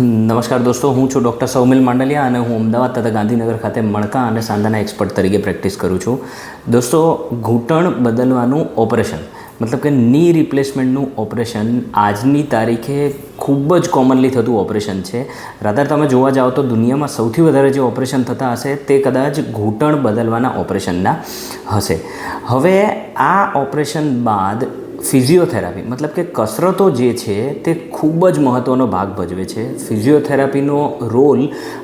નમસ્કાર દોસ્તો, હું છું ડૉક્ટર સૌમિલ માંડલિયા અને હું અમદાવાદ તથા ગાંધીનગર ખાતે મણકા અને સાંધાના એક્સપર્ટ તરીકે પ્રેક્ટિસ કરું છું. દોસ્તો, ઘૂંટણ બદલવાનું ઓપરેશન, મતલબ કે ની રિપ્લેસમેન્ટનું ઓપરેશન આજની તારીખે ખૂબ જ કોમનલી થતું ઓપરેશન છે. રાધાર, તમે જોવા જાઓ તો દુનિયામાં સૌથી વધારે જે ઓપરેશન થતા હશે તે કદાચ ઘૂંટણ બદલવાના ઓપરેશનના હશે. હવે આ ઓપરેશન બાદ ફિઝિયોથેરાપી, મતલબ કે કસરતો જે છે તે ખૂબ જ મહત્ત્વનો ભાગ ભજવે છે. ફિઝિયોથેરાપીનો રોલ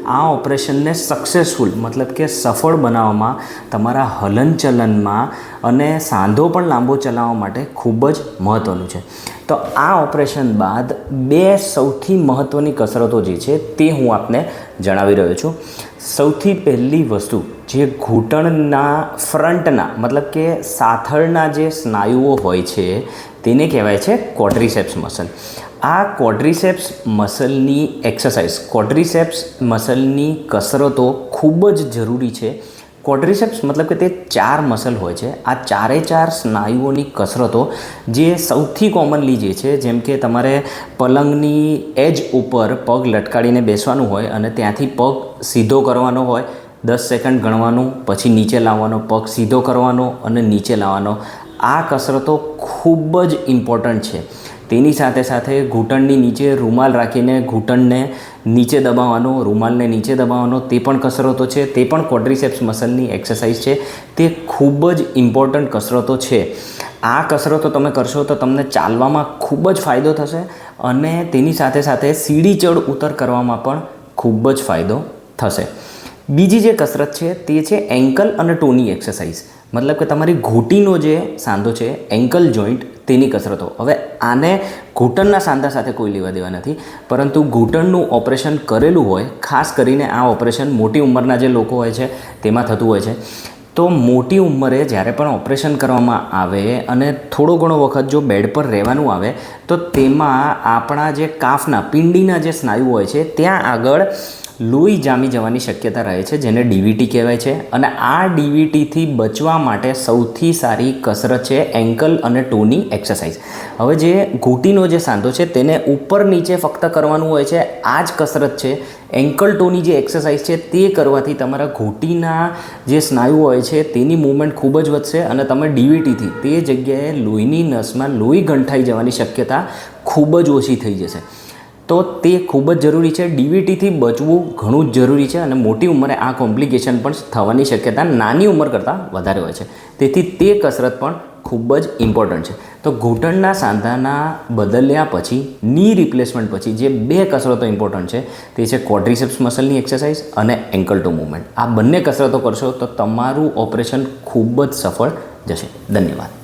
આ ઓપરેશનને સક્સેસફુલ મતલબ કે સફળ બનાવવામાં, તમારા હલનચલનમાં અને સાંધો પણ લાંબો ચલાવવા માટે ખૂબ જ મહત્ત્વનું છે. તો આ ઓપરેશન બાદ બે સૌથી મહત્ત્વની કસરતો જે છે તે હું આપને જણાવી રહ્યો છું. સૌથી પહેલી વસ્તુ, જે ઘૂંટણના ફ્રન્ટના, મતલબ કે સાથળના જે સ્નાયુઓ હોય છે, તેને કહેવાય છે ક્વોટ્રીસેપ્સ મસલ આ ક્વોટ્રીસેપ્સ મસલની એક્સરસાઇઝ ક્વોડ્રીસેપ્સ મસલની કસરતો ખૂબ જ જરૂરી છે. ક્વોડ્રીસેપ્સ મતલબ કે તે ચાર મસલ હોય છે. આ ચારે ચાર સ્નાયુઓની કસરતો જે સૌથી કોમનલી જે છે, જેમ કે તમારે પલંગની એજ ઉપર પગ લટકાડીને બેસવાનું હોય અને ત્યાંથી પગ સીધો કરવાનો હોય, દસ સેકન્ડ ગણવાનું, પછી નીચે લાવવાનો, પગ સીધો કરવાનો અને નીચે લાવવાનો. આ કસરતો ખૂબ જ ઇમ્પોર્ટન્ટ છે. તેની સાથે સાથે ઘૂંટણની નીચે રૂમાલ રાખીને ઘૂંટણને નીચે દબાવવાનો, રૂમાલને નીચે દબાવવાનો, તે પણ કસરતો છે. તે પણ ક્વોડ્રીસેપ્સ મસલની એક્સરસાઇઝ છે. તે ખૂબ જ ઇમ્પોર્ટન્ટ કસરતો છે. આ કસરતો તમે કરશો તો તમને ચાલવામાં ખૂબ જ ફાયદો થશે અને તેની સાથે સાથે સીડી ચડ ઉતર કરવામાં પણ ખૂબ જ ફાયદો થશે. બીજી જે કસરત છે તે છે એન્કલ અને ટોની એક્સરસાઇઝ મતલબ કે તમારી ઘૂંટીનો જે સાંધો છે એન્કલ જોઈન્ટ તેની કસરતો. હવે આને ઘૂંટણના સાંધા સાથે કોઈ લેવા દેવા નથી. પરંતુ ઘૂંટણનું ઓપરેશન કરેલું હોય, ખાસ કરીને આ ઓપરેશન મોટી ઉંમરના જે લોકો હોય છે, તેમાં થતું હોય છે, તો મોટી ઉંમરે જ્યારે પણ ઓપરેશન કરવામાં આવે અને થોડો ઘણો વખત જો બેડ પર રહેવાનું આવે, તો તેમાં આપણા જે કાફના, પિંડીના જે સ્નાયુ હોય છે, ત્યાં આગળ લોહી જામી જવાની શક્યતા રહે છે, જેને ડીવીટી કહેવાય છે. અને આ ડીવીટીથી બચવા માટે સૌથી સારી કસરત છે એન્કલ અને ટોની એક્સરસાઇઝ હવે જે ઘૂંટીનો જે સાંધો છે, તેને ઉપર નીચે ફક્ત કરવાનું હોય છે. આ જ કસરત છે એન્કલ ટોની જે એક્સરસાઇઝ છે, તે કરવાથી તમારા ઘૂંટીના જે સ્નાયુ હોય છે, તેની મૂવમેન્ટ ખૂબ જ વધશે અને તમે ડીવીટીથી તે જગ્યાએ લોહીની નસમાં લોહી ગંઠાઈ જવાની શક્યતા ખૂબ જ ઓછી થઈ જશે. તો તે ખૂબ જ જરૂરી છે. ડીવીટીથી બચવું ઘણું જ જરૂરી છે અને મોટી ઉંમરે આ કોમ્પ્લિકેશન પણ થવાની શક્યતા નાની ઉંમર કરતાં વધારે હોય છે. તેથી તે કસરત પણ ખૂબ જ ઇમ્પોર્ટન્ટ છે. તો ઘૂંટણના સાંધાના બદલ્યા પછી ની રિપ્લેસમેન્ટ પછી જે બે કસરતો ઇમ્પોર્ટન્ટ છે, તે છે ક્વોડ્રીસેપ્સ મસલની એક્સરસાઇઝ અને એન્કલ ટુ મૂવમેન્ટ આ બંને કસરતો કરશો તો તમારું ઓપરેશન ખૂબ જ સફળ જશે. ધન્યવાદ.